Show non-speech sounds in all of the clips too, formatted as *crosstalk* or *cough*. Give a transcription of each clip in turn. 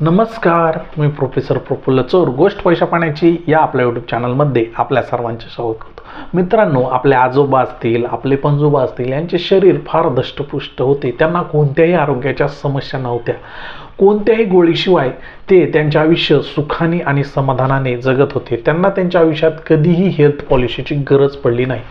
नमस्कार मी प्रोफेसर प्रफुल्ल चोर गोष्ट पैशा पाण्याची या आपल्या यूट्यूब चॅनलमध्ये आपल्या सर्वांचे स्वागत करतो. मित्रांनो आपले आजोबा असतील आपले पणजोबा असतील यांचे शरीर फार दष्टपुष्ट होते. त्यांना कोणत्याही आरोग्याच्या समस्या नव्हत्या. कोणत्याही गोळीशिवाय ते त्यांचे आयुष्य सुखाने आणि समाधानाने जगत होते. त्यांना त्यांच्या आयुष्यात कधीही हेल्थ पॉलिसीची गरज पडली नाही.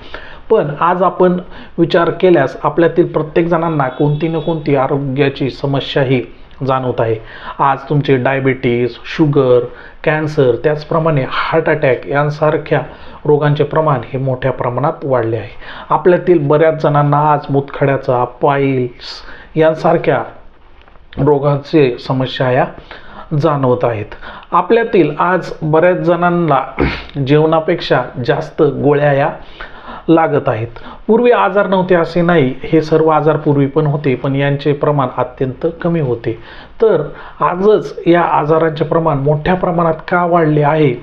पण आज आपण विचार केल्यास आपल्यातील प्रत्येक जणांना कोणती ना कोणती आरोग्याची समस्या ही जाणवत आहे. आज तुमचे डायबिटीज शुगर कॅन्सर त्याचप्रमाणे हार्ट अटॅक यांसारख्या रोगांचे प्रमाण हे मोठ्या प्रमाणात वाढले आहे. आपल्यातील बऱ्याच जणांना आज मुतखड्याचा पाईल्स यांसारख्या रोगांचे समस्या या जाणवत आहेत. आपल्यातील आज बऱ्याच जणांना जेवणापेक्षा जास्त गोळ्या या लागत आहेत. पूर्वी आजार नव्हते असे नाही हे सर्व आजार पूर्वी पण होते पण यांचे प्रमाण अत्यंत कमी होते. तर आजच या आजारांचे प्रमाण मोठ्या प्रमाणात का वाढले आहे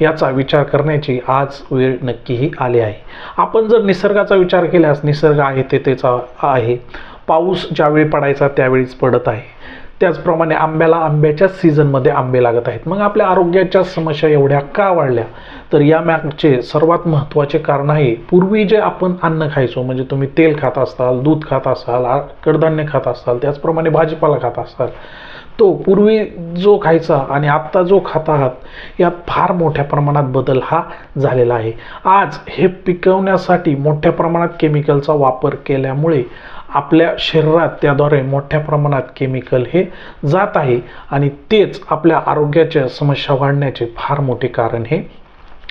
याचा विचार करण्याची आज वेळ नक्कीही आली आहे. आपण जर निसर्गाचा विचार केल्यास निसर्ग आहे ते त्याचा आहे. पाऊस ज्यावेळी पडायचा त्यावेळीच पडत आहे. त्याचप्रमाणे आंब्याला आंब्याच्या सीझनमध्ये आंबे लागत आहेत. मग आपल्या आरोग्याच्या समस्या एवढ्या का वाढल्या? तर या मॅगचे सर्वात महत्त्वाचे कारण आहे पूर्वी जे आपण अन्न खायचो म्हणजे तुम्ही तेल खात असाल दूध खात असाल कडधान्य खात असाल त्याचप्रमाणे भाजीपाला खात असाल तो पूर्वी जो खायचा आणि आत्ता जो खात आहात यात फार मोठ्या प्रमाणात बदल हा झालेला आहे. आज हे पिकवण्यासाठी मोठ्या प्रमाणात केमिकलचा वापर केल्यामुळे आपल्या शरीरात त्याद्वारे मोठ्या प्रमाणात केमिकल हे जात आहे आणि तेच आपल्या आरोग्याच्या समस्या वाढण्याचे फार मोठे कारण हे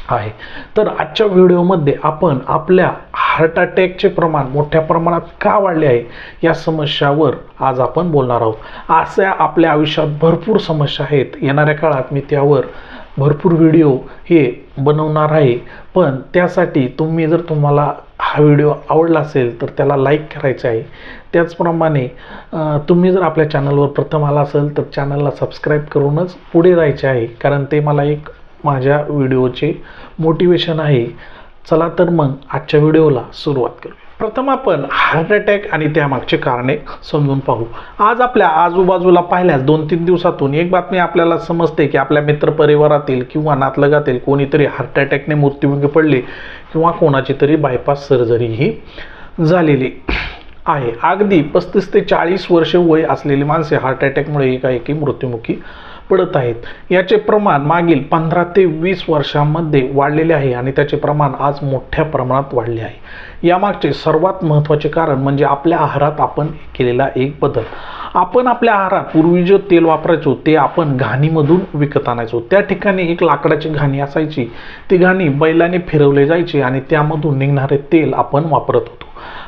आहे. तर आजच्या व्हिडिओमध्ये आपण आपल्या हार्ट अटॅकचे प्रमाण मोठ्या प्रमाणात का वाढले आहे? या समस्यावर आज आपण बोलणार आहोत. अशा आपल्या आयुष्यात भरपूर समस्या आहेत. येणाऱ्या काळात मी त्यावर भरपूर व्हिडिओ हे बनवणार आहे. पण त्यासाठी तुम्ही जर तुम्हाला हा व्हिडिओ आवडला असेल तर त्याला लाईक करायचं आहे. त्याचप्रमाणे तुम्ही जर आपल्या चॅनलवर प्रथम आला असेल तर चॅनलला सबस्क्राईब करूनच पुढे जायचे आहे. कारण ते मला एक माझ्या व्हिडिओचे मोटिवेशन आहे. चला तर मग आजच्या व्हिडिओला सुरुवात करू. प्रथम आपण हार्ट अटॅक आणि त्यामागचे कारणे समजून पाहू. आज आपल्या आजूबाजूला पाहिल्यास दोन तीन दिवसातून एक बातमी आपल्याला समजते की आपल्या मित्रपरिवारातील किंवा नातलगातील कोणीतरी हार्ट अटॅकने मृत्युमुखी पडले किंवा कोणाची तरी बायपास सर्जरी ही झालेली आहे. अगदी पस्तीस ते चाळीस वर्षे वय असलेली माणसे हार्ट अटॅकमुळे एकाएकी मृत्युमुखी पडत आहेत. याचे प्रमाण मागील पंधरा ते वीस वर्षांमध्ये वाढलेले आहे आणि त्याचे प्रमाण आज मोठ्या प्रमाणात वाढले आहे. यामागचे सर्वात महत्त्वाचे कारण म्हणजे आपल्या आहारात आपण केलेला एक बदल. आपण आपल्या आहारात पूर्वी जे तेल वापरायचो ते आपण घाणीमधून विकत आणायचो. त्या ठिकाणी एक लाकडाची घाणी असायची. ती घाणी बैलाने फिरवले जायची आणि त्यामधून निघणारे तेल आपण वापरत होतो.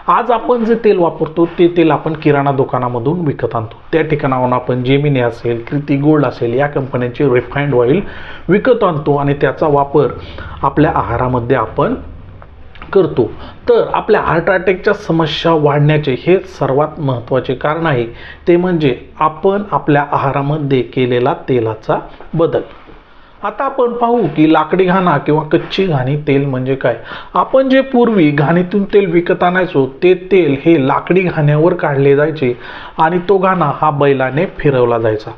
आज आपण जे तेल वापरतो ते तेल आपण किराणा दुकानामधून विकत आणतो. त्या ठिकाणाहून आपण जेमिनी असेल कृती गोल्ड असेल या कंपन्यांचे रिफाईंड ऑइल विकत आणतो आणि त्याचा वापर आपल्या आहारामध्ये आपण करतो. तर आपल्या हार्ट अटॅकच्या समस्या वाढण्याचे हे सर्वात महत्त्वाचे कारण आहे. ते म्हणजे आपण आपल्या आहारामध्ये केलेला तेलाचा बदल. आता आपण पाहू की लाकडी घाणा किंवा कच्ची घाणी तेल म्हणजे काय? आपण जे पूर्वी घाणीतून तेल विकत आणायचो ते तेल हे लाकडी घाण्यावर काढले जायचे आणि तो घाणा हा बैलाने फिरवला जायचा.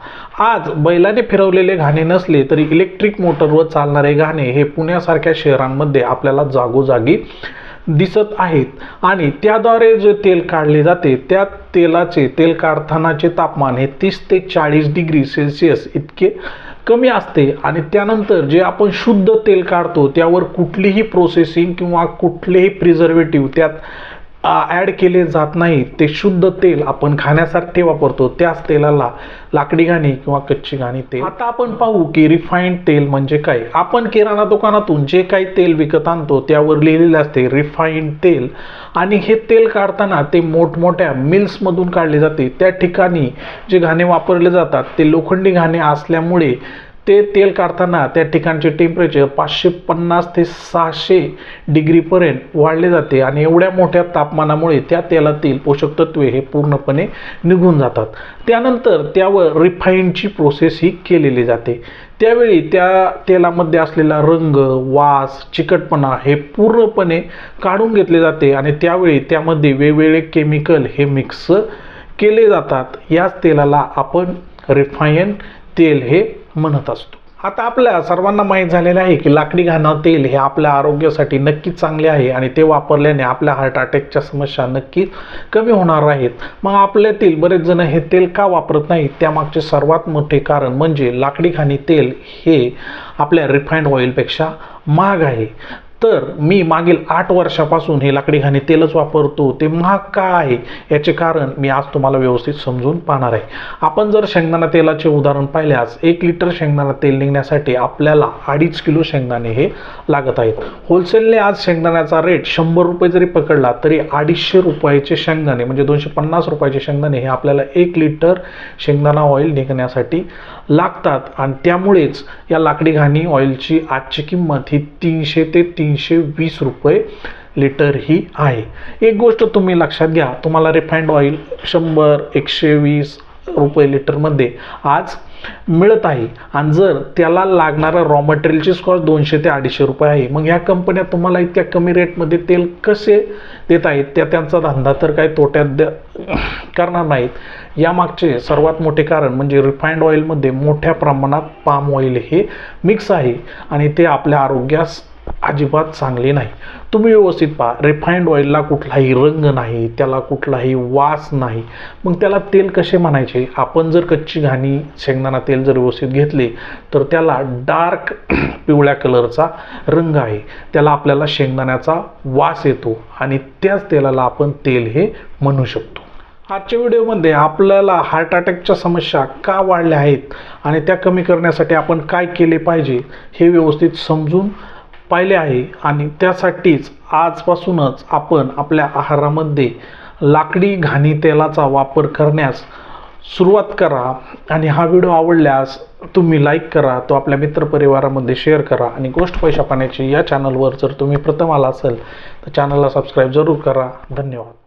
आज बैलाने फिरवलेले घाणे नसले तरी इलेक्ट्रिक मोटरवर चालणारे घाणे हे पुण्यासारख्या शहरांमध्ये आपल्याला जागोजागी दिसत आहेत आणि त्याद्वारे जे तेल काढले जाते त्या तेलाचे तेल काढतानाचे तापमान हे तीस ते चाळीस डिग्री सेल्सिअस इतके कमी असते आणि त्यानंतर जे आपण शुद्ध तेल काढतो त्यावर कुठलीही प्रोसेसिंग किंवा कुठलेही प्रिझर्वेटिव्ह त्यात ॲड केले जात नाही. ते शुद्ध तेल आपण खाण्यासाठी वापरतो. त्याच तेलाला लाकडी घाणी किंवा कच्ची घाणी तेल. आता आपण पाहू की रिफाईंड तेल म्हणजे काय? आपण किराणा दुकानातून जे काही तेल विकत आणतो त्यावर लिहिलेले असते रिफाईंड तेल. आणि हे तेल काढताना ते मोठमोठ्या मिल्समधून काढले जाते. त्या ठिकाणी जे घाणे वापरले जातात ते लोखंडी घाणे असल्यामुळे ते तेल काढताना त्या ठिकाणचे टेम्परेचर पाचशे पन्नास ते सहाशे डिग्रीपर्यंत वाढले जाते आणि एवढ्या मोठ्या तापमानामुळे त्या तेलातील पोषक तत्वे हे पूर्णपणे निघून जातात. त्यानंतर त्यावर रिफाईनची प्रोसेस ही केलेली जाते. त्यावेळी त्या तेलामध्ये असलेला रंग वास चिकटपणा हे पूर्णपणे काढून घेतले जाते आणि त्यावेळी त्यामध्ये वेगवेगळे केमिकल हे मिक्स केले जातात. याच तेलाला आपण रिफाईन तेल हे म्हणत असतो. आता आपल्या सर्वांना माहीत झालेलं आहे की लाकडी घाणं तेल हे आपल्या आरोग्यासाठी नक्कीच चांगले आहे आणि ते वापरल्याने आपल्या हार्ट अटॅकच्या समस्या नक्कीच कमी होणार आहेत. मग आपल्यातील बरेच जण हे तेल का वापरत नाहीत? त्यामागचे सर्वात मोठे कारण म्हणजे लाकडी घाणी तेल हे आपल्या रिफाईंड ऑइलपेक्षा महाग आहे. तर मी मागील आठ वर्षापासून हे लाकडी घाणी तेलच वापरतो ते महाग का आहे? याचे कारण मी आज तुम्हाला व्यवस्थित समजून पाहणार आहे. आपण जर शेंगदाणा तेलाचे उदाहरण पाहिल्यास एक लिटर शेंगदाणा तेल निघण्यासाठी आपल्याला अडीच किलो शेंगदाणे हे लागत आहेत. होलसेलने आज शेंगदाण्याचा रेट शंभर रुपये जरी पकडला तरी अडीचशे रुपयाचे शेंगदाणे म्हणजे दोनशे पन्नास रुपयाचे शेंगदाणे हे आपल्याला एक लिटर शेंगदाणा ऑइल निघण्यासाठी लागतात. आणि त्यामुळेच या लाकडी घाणी ऑइलची आजची किंमत ही तीनशे ते तीनशे वीस रुपये लिटर ही आहे. एक गोष्ट तुम्ही लक्षात घ्या तुम्हाला रिफाईंड ऑइल शंभर एकशे वीस रुपये लिटरमध्ये आज मिळत आहे. आणि जर त्याला लागणारा रॉ मटेरियलची कॉस्ट दोनशे ते अडीचशे रुपये आहे मग ह्या कंपन्या तुम्हाला इतक्या कमी रेटमध्ये तेल कसे देत आहेत? त्या त्यांचा धंदा तर काही तोट्यात द्या करणार नाहीत. यामागचे सर्वात मोठे कारण म्हणजे रिफाईंड ऑइलमध्ये मोठ्या प्रमाणात पाम ऑइल हे मिक्स आहे. आणि ते आपल्या आरोग्यास अजिबात चांगली नाही. तुम्ही व्यवस्थित पहा. रिफाईंड ऑइलला कुठलाही रंग नाही त्याला कुठलाही वास नाही. मग त्याला तेल कसे म्हणायचे? आपण जर कच्ची घाणी शेंगदाणा तेल जर व्यवस्थित घेतले तर त्याला डार्क *clears throat* पिवळ्या कलरचा रंग आहे. त्याला आपल्याला शेंगदाण्याचा वास येतो आणि त्याच तेलाला आपण तेल हे म्हणू शकतो. आजच्या व्हिडिओमध्ये आपल्याला हार्ट अटॅकच्या समस्या का वाढल्या आहेत आणि त्या कमी करण्यासाठी आपण काय केले पाहिजे हे व्यवस्थित समजून पाहिले आहे आणि त्यासाठीच आजपासूनच आपण आपल्या आहारामध्ये लाकडी घाणी तेलाचा वापर करण्यास सुरुवात करा. आणि हा व्हिडिओ आवडल्यास तुम्ही लाईक करा तो आपल्या मित्रपरिवारामध्ये शेअर करा. आणि गोष्ट पैशा पाण्याची या चॅनलवर जर तुम्ही प्रथम आला असेल तर चॅनलला सबस्क्राईब जरूर करा. धन्यवाद.